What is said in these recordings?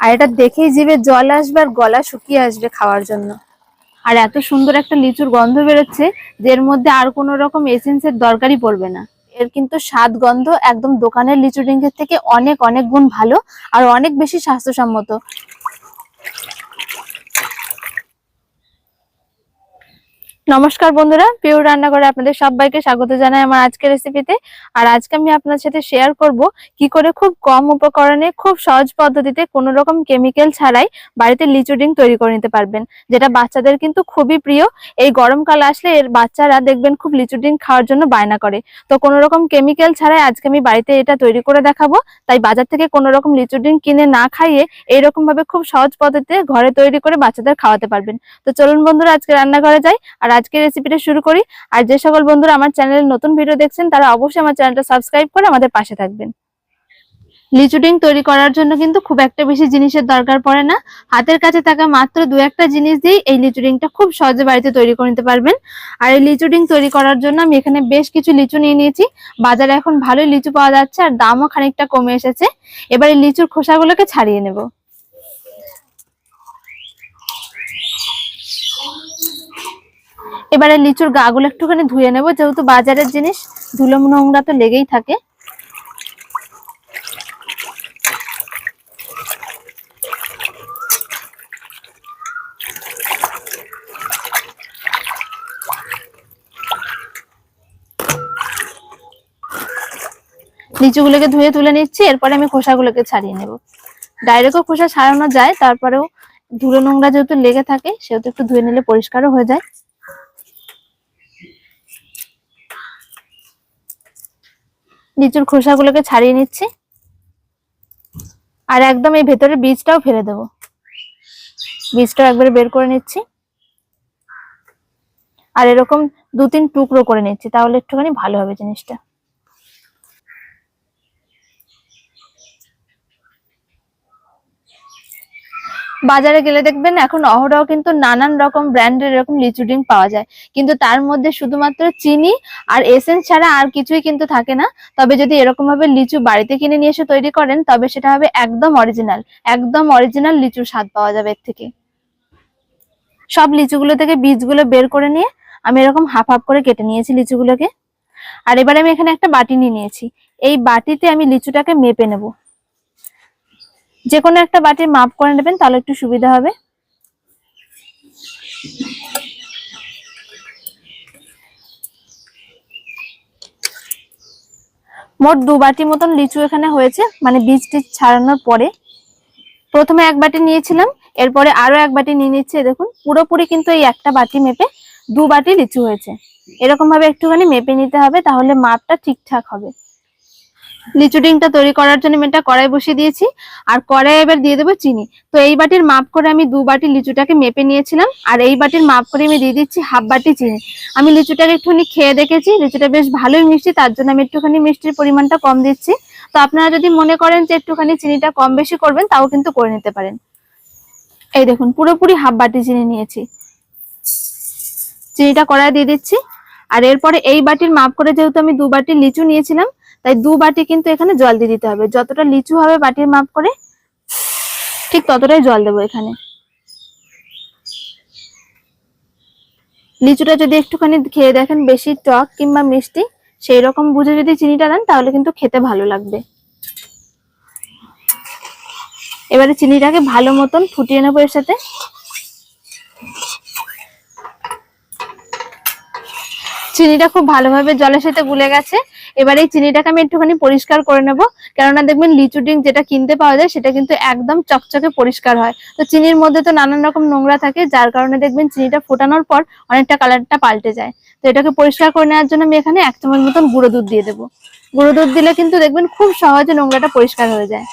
আর এটা দেখেই জিভে জল আসবে আর গলা শুকিয়ে আসবে খাওয়ার জন্য। আর এত সুন্দর একটা লিচুর গন্ধ বেরোচ্ছে যে এর মধ্যে আর কোনো রকম এসেন্সের দরকারই পড়বে না। এর কিন্তু স্বাদ গন্ধ একদম দোকানের লিচু ড্রিঙ্কের থেকে অনেক অনেক গুণ ভালো আর অনেক বেশি স্বাস্থ্যসম্মত। নমস্কার বন্ধুরা পিওর রান্নাঘরে আপনাদের সবাইকে স্বাগত জানাই আমার আজকের রেসিপিতে আর আজকে আমি আপনার সাথে শেয়ার করব কি করে খুব কম উপকরণে, খুব সহজ পদ্ধতিতে কোনো রকম কেমিক্যাল ছাড়াই বাড়িতে লিচু ড্রিঙ্ক তৈরি করে নিতে পারবেন, যেটা বাচ্চাদের কিন্তু খুবই প্রিয়। এই গরমকাল আসলে এর বাচ্চারা দেখবেন খুব লিচু ড্রিঙ্ক খাওয়ার জন্য বায়না করে। তো কোনো রকম কেমিক্যাল ছাড়াই আজকে আমি বাড়িতে এটা তৈরি করে দেখাবো। তাই বাজার থেকে কোনো রকম লিচু ড্রিঙ্ক কিনে না খাইয়ে এইরকম ভাবে খুব সহজ পদ্ধতিতে ঘরে তৈরি করে বাচ্চাদের খাওয়াতে পারবেন। তো চলুন বন্ধুরা, আজকে রান্নাঘরে যাই। আর আজকের রেসিপিটা শুরু করি। আর যে সকল বন্ধুরা আমার চ্যানেলে নতুন ভিডিও দেখছেন, তারা অবশ্যই আমার চ্যানেলটা সাবস্ক্রাইব করে আমাদের পাশে থাকবেন। লিচু ডিং তৈরি করার জন্য কিন্তু খুব একটা বেশি জিনিসের দরকার পড়ে না। হাতের কাছে থাকা মাত্র দু একটা জিনিস দিয়ে এই লিচু ডিংটা খুব সহজে বাড়িতে তৈরি করে নিতে পারবেন। আর এই লিচু ডিং তৈরি করার জন্য আমি এখানে বেশ কিছু লিচু নিয়ে নিয়েছি। বাজারে এখন ভালোই লিচু পাওয়া যাচ্ছে আর দামও খানিকটা কমে এসেছে। এবার এই লিচুর খোসাগুলোকে ছাড়িয়ে নেব। এবারে লিচুর গাগুলো একটুখানি ধুয়ে নেব, যেহেতু বাজারের জিনিস ধুলো নোংরা তো লেগেই থাকে। লিচুগুলোকে ধুয়ে তুলে নিচ্ছি, এরপরে আমি খোসাগুলোকে ছাড়িয়ে নেব। ডাইরেক্টও খোসা ছাড়ানো যায়, তারপরেও ধুলো নোংরা যেহেতু লেগে থাকে, সেহেতু একটু ধুয়ে নিলে পরিষ্কারও হয়ে যায়। লিচুর খোসাগুলোকে ছাড়িয়ে নিচ্ছি। আর একদম এই ভেতরে বীজটাও ফেলে দেব। বীজটাও একবারে বের করে নিচ্ছি। আর এরকম দু তিন টুকরো করে নিচ্ছি, তাহলে একটুখানি ভালো হবে জিনিসটা। বাজারে গেলে দেখবেন এখন অহরহ কিন্তু নানান রকম ব্র্যান্ডের এরকম লিচু ড্রিঙ্ক পাওয়া যায়। কিন্তু তার মধ্যে শুধুমাত্র চিনি আর এসেন্স ছাড়া আর কিছুই কিন্তু থাকে না। তবে যদি এরকম ভাবে লিচু বাড়িতে কিনে নিয়ে এসে তৈরি করেন, তবে সেটা হবে একদম অরিজিনাল একদম অরিজিনাল লিচুর স্বাদ পাওয়া যাবে এর থেকে। সব লিচুগুলো থেকে বীজগুলো বের করে নিয়ে আমি এরকম হাফ হাফ করে কেটে নিয়েছি লিচুগুলোকে। আর এবারে আমি এখানে একটা বাটি নিয়ে নিয়েছি। এই বাটিতে আমি লিচুটাকে মেপে নেব। যে কোনো একটা বাটির মাপ করে নেবেন, তাহলে একটু সুবিধা হবে। মোট দু বাটি মতন লিচু এখানে হয়েছে মানে বীজ টিজ ছাড়ানোর পরে। প্রথমে এক বাটি নিয়েছিলাম, এরপরে আরও এক বাটি নিয়ে নিচ্ছে দেখুন, পুরোপুরি কিন্তু এই একটা বাটি মেপে দু বাটি লিচু হয়েছে। এরকম ভাবে একটুখানি মেপে নিতে হবে, তাহলে মাপটা ঠিকঠাক হবে। লিচু ডিংটা তৈরি করার জন্য আমি একটা কড়াই বসিয়ে দিয়েছি। আর কড়াই এবার দিয়ে দেবো চিনি। তো এই বাটির মাপ করে আমি দু বাটি লিচুটাকে মেপে নিয়েছিলাম। আর এই বাটির মাপ করে আমি দিয়ে দিচ্ছি হাফ বাটি চিনি। আমি লিচুটাকে একটুখানি খেয়ে দেখেছি, লিচুটা বেশ ভালোই মিষ্টি, তার জন্য আমি একটুখানি মিষ্টির পরিমাণটা কম দিচ্ছি। তো আপনারা যদি মনে করেন যে একটুখানি চিনিটা কম বেশি করবেন, তাও কিন্তু করে নিতে পারেন। এই দেখুন, পুরোপুরি হাফ বাটি চিনি নিয়েছি। চিনিটা কড়াই দিয়ে দিচ্ছি। আর এরপরে এই বাটির মাপ করে যেহেতু আমি দু বাটি লিচু নিয়েছিলাম তাই দু বাটি কিন্তু এখানে জল দিয়ে দিতে হবে। যতটা লিচু হবে বাটির মাপ করে ঠিক ততটাই জল দেবো এখানে। লিচুটা যদি একটুখানি খেয়ে দেখেন বেশি টক কিংবা মিষ্টি, সেই রকম বুঝে যদি চিনিটা দেন, তাহলে কিন্তু খেতে ভালো লাগবে। এবারে চিনিটাকে ভালো মতন ফুটিয়ে নেব এর সাথে। চিনিটা খুব ভালোভাবে জলের সাথে গুলে গেছে। এবার এই চিনিটাকে আমি একটুখানি পরিষ্কার করে নেব। কেননা দেখবেন লিচু ড্রিঙ্ক যেটা কিনতে পাওয়া যায়, সেটা কিন্তু একদম চকচকে পরিষ্কার হয়। তো চিনির মধ্যে তো নানান রকম নোংরা থাকে, যার কারণে দেখবেন চিনিটা ফোটানোর পর অনেকটা কালারটা পাল্টে যায়। তো এটাকে পরিষ্কার করে নেওয়ার জন্য আমি এখানে এক চামচ মতন গুঁড়ো দুধ দিয়ে দেবো। গুঁড়ো দুধ দিলে কিন্তু দেখবেন খুব সহজে নোংরাটা পরিষ্কার হয়ে যায়।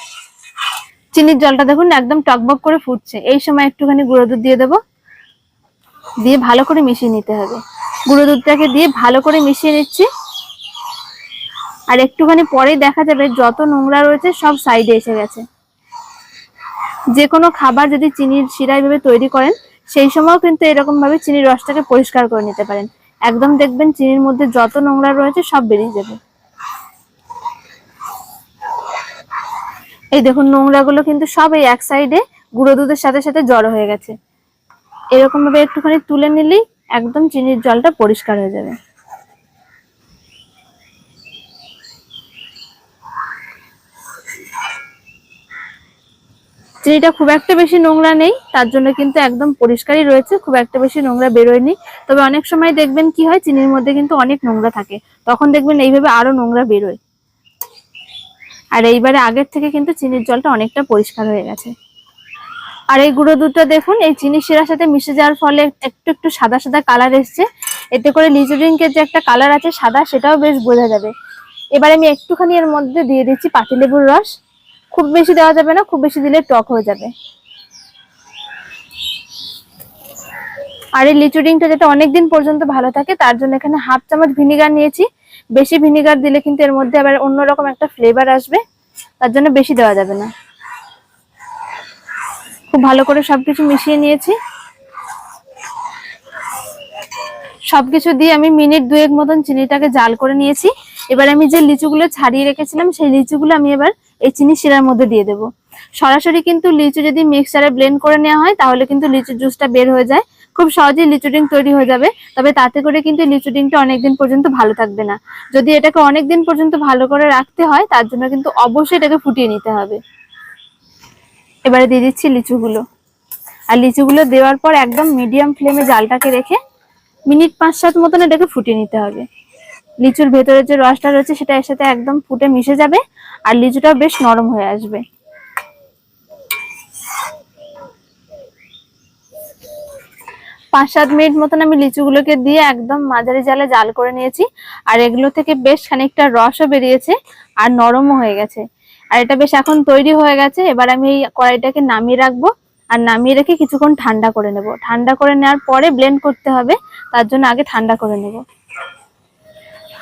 চিনির জলটা দেখুন একদম টকবক করে ফুটছে। এই সময় একটুখানি গুঁড়ো দুধ দিয়ে দেবো। দিয়ে ভালো করে মিশিয়ে নিতে হবে। গুঁড়ো দুধটাকে দিয়ে ভালো করে মিশিয়ে নিচ্ছি। আর একটুখানি পরেই দেখা যাবে যত নোংরা রয়েছে সব সাইডে এসে গেছে। যে কোনো খাবার যদি চিনির শিরা ভাবে তৈরি করেন, সেই সময়ও কিন্তু এরকম ভাবে চিনির রসটাকে পরিষ্কার করে নিতে পারেন। একদম দেখবেন চিনির মধ্যে যত নোংরা রয়েছে সব বেরিয়ে যাবে। এই দেখুন নোংরাগুলো কিন্তু সব এই এক সাইডে গুঁড়ো দুধের সাথে সাথে জড়ো হয়ে গেছে। এরকম ভাবে একটুখানি তুলে নিলেই একদম চিনির জলটা পরিষ্কার হয়ে যাবে। চিনিটা খুব একটা বেশি নোংরা নেই, তার জন্য কিন্তু একদম পরিষ্কারই রয়েছে, খুব একটা বেশি নোংরা বেরোয়নি। তবে অনেক সময় দেখবেন কি হয়, চিনির মধ্যে কিন্তু অনেক নোংরা থাকে। তখন দেখবেন এইভাবে আরও নোংরা বেরোয়। আর এইবারে আগের থেকে কিন্তু চিনির জলটা অনেকটা পরিষ্কার হয়ে গেছে। আর এই গুঁড়ো দুধটা দেখুন, এই চিনি শিরার সাথে মিশে যাওয়ার ফলে একটু একটু সাদা সাদা কালার এসছে। এতে করে লিচু ড্রিঙ্কের যে একটা কালার আছে সাদা, সেটাও বেশ বোঝা যাবে। এবার আমি একটুখানি এর মধ্যে দিয়ে দিচ্ছি পাতিলেবুর রস। খুব বেশি দেওয়া যাবে না, খুব বেশি দিলে টক হয়ে যাবে। আর এই লিচু ড্রিঙ্কটা যাতে অনেকদিন পর্যন্ত ভালো থাকে, তার জন্য এখানে হাফ চামচ ভিনিগার নিয়েছি। বেশি ভিনিগার দিলে কিন্তু এর মধ্যে আবার অন্যরকম একটা ফ্লেভার আসবে, তার জন্য বেশি দেওয়া যাবে না। খুব ভালো করে সবকিছু মিশিয়ে নিয়েছি। সবকিছু দিয়ে আমি মিনিট দুয়েক মতন চিনিটাকে জাল করে নিয়েছি। এবার আমি যে লিচুগুলো ছাড়িয়ে রেখেছিলাম, সেই লিচুগুলো আমি এবার এই চিনি শিরার মধ্যে দিয়ে দেবো। সরাসরি কিন্তু লিচু যদি মিক্সারে ব্লেন্ড করে নেওয়া হয়, তাহলে কিন্তু লিচুর জুসটা বের হয়ে যায়। খুব সহজেই লিচু ড্রিঙ্ক তৈরি হয়ে যাবে, তবে তাতে করে কিন্তু লিচু ড্রিঙ্কটা অনেকদিন পর্যন্ত ভালো থাকবে না। যদি এটাকে অনেকদিন পর্যন্ত ভালো করে রাখতে হয়, তার জন্য কিন্তু অবশ্যই এটাকে ফুটিয়ে নিতে হবে। এবারে দিয়ে দিচ্ছি লিচুগুলো। আর লিচুগুলো দেওয়ার পর একদম মিডিয়াম ফ্লেমে জালটাকে রেখে মিনিট পাঁচ সাত মতন এটাকে ফুটিয়ে নিতে হবে। লিচুর ভেতরে যে রসটা রয়েছে, সেটা এর সাথে একদম ফুটে মিশে যাবে। আর লিচুটাও বেশ নরম হয়ে আসবে। পাঁচ সাত মিনিট মতন আমি লিচুগুলোকে দিয়ে একদম মাঝারি জালে জাল করে নিয়েছি। আর এগুলো থেকে বেশ খানিকটা রসও বেরিয়েছে আর নরমও হয়ে গেছে। আর এটা বেশ এখন তৈরি হয়ে গেছে। এবার আমি এই কড়াইটাকে নামিয়ে রাখব। আর নামিয়ে রেখে কিছুক্ষণ ঠান্ডা করে নেব। ঠান্ডা করে নেওয়ার পরে ব্লেন্ড করতে হবে। তার জন্য আগে ঠান্ডা করে নেব।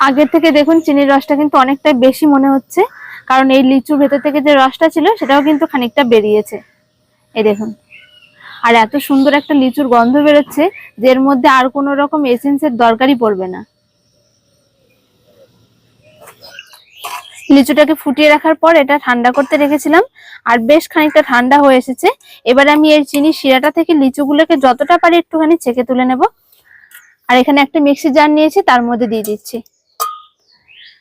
আগের থেকে দেখুন, চিনির রসটা কিন্তু অনেকটাই বেশি মনে হচ্ছে। কারণ এই লিচুর ভেতর থেকে যে রসটা ছিল, সেটাও কিন্তু খানিকটা বেরিয়েছে। এই দেখুন। আর এত সুন্দর একটা লিচুর গন্ধ বেরোচ্ছে যে এর মধ্যে আর কোনো রকম এসেন্সের দরকারই পড়বে না। লিচুটাকে ফুটিয়ে রাখার পর এটা ঠান্ডা করতে রেখেছিলাম, আর বেশ খানিকটা ঠান্ডা হয়ে এসেছে। এবার আমি এই চিনি শিরাটা থেকে লিচুগুলোকে যতটা পারি একটুখানি ছেঁকে তুলে নেব। আর এখানে একটা মিক্সি জার নিয়েছি, তার মধ্যে দিয়ে দিচ্ছি।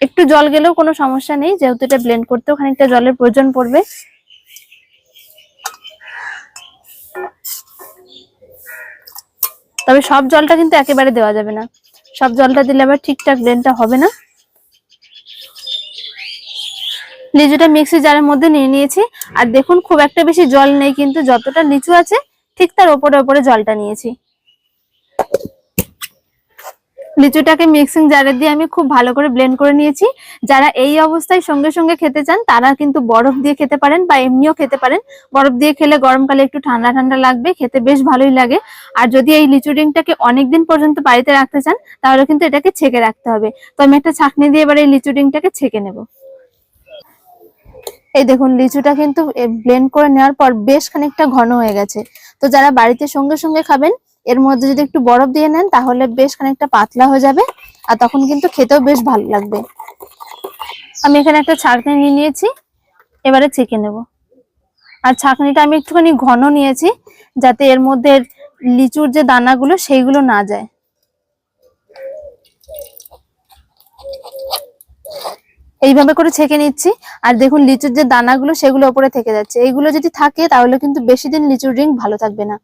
একটু জল গেলেও কোনো সমস্যা নেই, যেহেতু এটা ব্লেন্ড করতেও খানিকটা জলের প্রয়োজন পড়বে। তবে সব জলটা কিন্তু একেবারে দেওয়া যাবে না। সব জলটা দিলে আবার ঠিকঠাক ব্লেন্ডটা হবে না। লিচুটা মিক্সি জারের মধ্যে নিয়ে নিয়েছি। আর দেখুন, খুব একটা বেশি জল নেই, কিন্তু যতটা লিচু আছে, ঠিক তার ওপরে ওপরে জলটা নিয়েছি। লিচুটাকে মিক্সিং জারে দিয়ে আমি খুব ভালো করে ব্লেন্ড করে নিয়েছি। যারা এই অবস্থায় সঙ্গে সঙ্গে খেতে চান, তারা কিন্তু বরফ দিয়ে খেতে পারেন বা এমনিও খেতে পারেন। বরফ দিয়ে খেলে গরমকালে একটু ঠান্ডা ঠান্ডা লাগবে, খেতে বেশ ভালোই লাগে। আর যদি এই লিচু ডিংটাকে অনেকদিন পর্যন্ত বাড়িতে রাখতে চান, তাহলে কিন্তু এটাকে ছেঁকে রাখতে হবে। তো আমি একটা ছাঁকনি দিয়ে এবার এই লিচু ডিংটাকে ছেঁকে নেব। এই দেখুন, লিচুটা কিন্তু ব্লেন্ড করে নেওয়ার পর বেশ খানিকটা ঘন হয়ে গেছে। তো যারা বাড়িতে সঙ্গে সঙ্গে খাবেন এর মধ্যে যদি একটু বরফ দিয়ে নেন, তাহলে বেশ খানিকটা পাতলা হয়ে যাবে আর তখন কিন্তু খেতেও বেশ ভালো লাগবে। আমি এখানে একটা ছাঁকনি নিয়ে নিয়েছি, এবারে ছেঁকে নেব। আর ছাঁকনিটা আমি একটুখানি ঘন নিয়েছি, যাতে এর মধ্যে লিচুর যে দানাগুলো, সেইগুলো না যায়। এইভাবে করে ছেঁকে নিচ্ছি। আর দেখুন, লিচুর যে দানাগুলো, সেগুলো ওপরে থেকে যাচ্ছে। এইগুলো যদি থাকে, তাহলে কিন্তু বেশি দিন লিচুর রিং ভালো থাকবে না।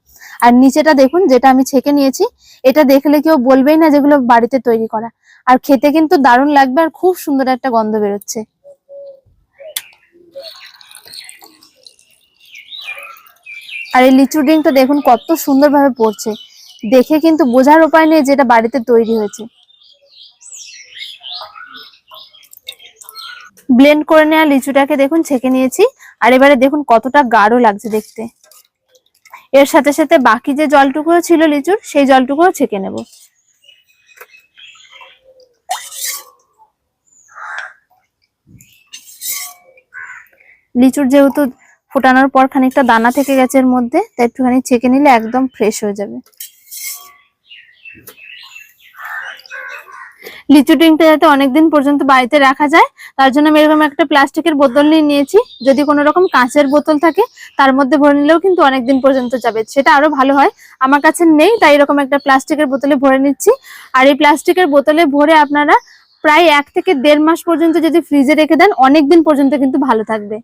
আর নিচেটা দেখুন, যেটা আমি ছেঁকে নিয়েছি, এটা দেখলে কেউ বলবেই না যেগুলো বাড়িতে তৈরি করা। আর খেতে কিন্তু দারুণ লাগবে আর খুব সুন্দর একটা গন্ধ বেরোচ্ছে। আর এই লিচু ড্রিঙ্কটা দেখুন, কত সুন্দরভাবে পড়ছে। দেখে কিন্তু বোঝার উপায় নেই যেটা বাড়িতে তৈরি হয়েছে। ব্লেন্ড করে নেওয়া লিচুটাকে দেখুন, ছেঁকে নিয়েছি। আর এবারে দেখুন কতটা গাঢ় লাগছে দেখতে। এর সাথে সাথে বাকি যে জলটুকুও ছিল লিচুর, সেই জলটুকুও ছেঁকে নেব। লিচুর যেহেতু ফোটানোর পর খানিকটা দানা থেকে গেছে এর মধ্যে, তাই একটুখানি ছেঁকে নিলে একদম ফ্রেশ হয়ে যাবে। লিচু ড্রিঙ্কটা যাতে অনেকদিন পর্যন্ত বাড়িতে রাখা যায়, তার জন্য আমি এরকম একটা প্লাস্টিকের বোতল নিয়ে নিয়েছি। যদি কোনো রকম কাঁচের বোতল থাকে, তার মধ্যে ভরে নিলেও কিন্তু অনেকদিন পর্যন্ত যাবে। সেটা আরও ভালো হয়। আমার কাছে নেই, তাই এরকম একটা প্লাস্টিকের বোতলে ভরে নিচ্ছি। আর এই প্লাস্টিকের বোতলে ভরে আপনারা প্রায় এক থেকে দেড় মাস পর্যন্ত যদি ফ্রিজে রেখে দেন, অনেকদিন পর্যন্ত কিন্তু ভালো থাকবে।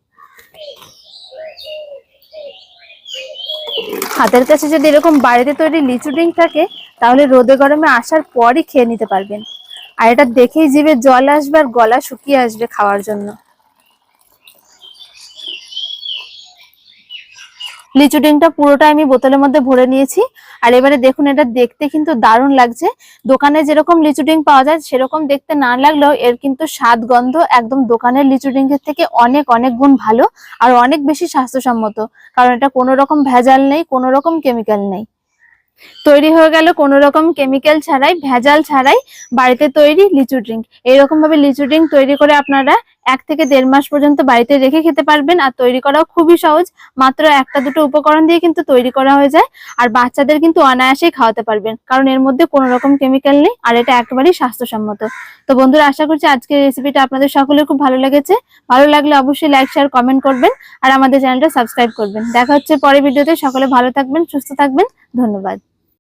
হাতের কাছে যদি এরকম বাড়িতে তৈরি লিচু ড্রিঙ্ক থাকে, তাহলে রোদে গরমে আসার পরই খেয়ে নিতে পারবেন। আর এটা দেখেই জিভে জল আসবে আর গলা শুকিয়ে আসবে খাওয়ার জন্য। লিচু ডিমটা পুরোটা আমি বোতলের মধ্যে ভরে নিয়েছি। আর এবারে দেখুন, এটা দেখতে কিন্তু দারুণ লাগছে। দোকানে যেরকম লিচু ডিম পাওয়া যায়, সেরকম দেখতে না লাগলেও এর কিন্তু স্বাদ, গন্ধ একদম দোকানের লিচু ডিঙ্কের থেকে অনেক অনেক গুণ ভালো আর অনেক বেশি স্বাস্থ্যসম্মত। কারণ এটা কোনো রকম ভেজাল নেই, কোনো রকম কেমিক্যাল নেই। তৈরি হয়ে গেল কোনো রকম কেমিক্যাল ছাড়াই, ভেজাল ছাড়াই বাড়িতে তৈরি লিচু ড্রিঙ্ক এইরকম ভাবে লিচু ড্রিঙ্ক তৈরি করে আপনারা এক থেকে দেড় মাস পর্যন্ত বাড়িতে রেখে খেতে পারবেন। আর তৈরি করাও খুবই সহজ। মাত্র একটা দুটো উপকরণ দিয়ে কিন্তু তৈরি করা হয়ে যায়। আর বাচ্চাদের কিন্তু অনায়াসেই খাওয়াতে পারবেন। কারণ এর মধ্যে কোনো রকম কেমিক্যাল নেই। আর এটা একেবারেই স্বাস্থ্যসম্মত। তো বন্ধুরা, আশা করছি আজকের রেসিপিটা আপনাদের সকলের খুব ভালো লেগেছে। ভালো লাগলে অবশ্যই লাইক শেয়ার কমেন্ট করবেন। আর আমাদের চ্যানেলটা সাবস্ক্রাইব করবেন। দেখা হচ্ছে পরের ভিডিওতে সকলে ভালো থাকবেন, সুস্থ থাকবেন। ধন্যবাদ।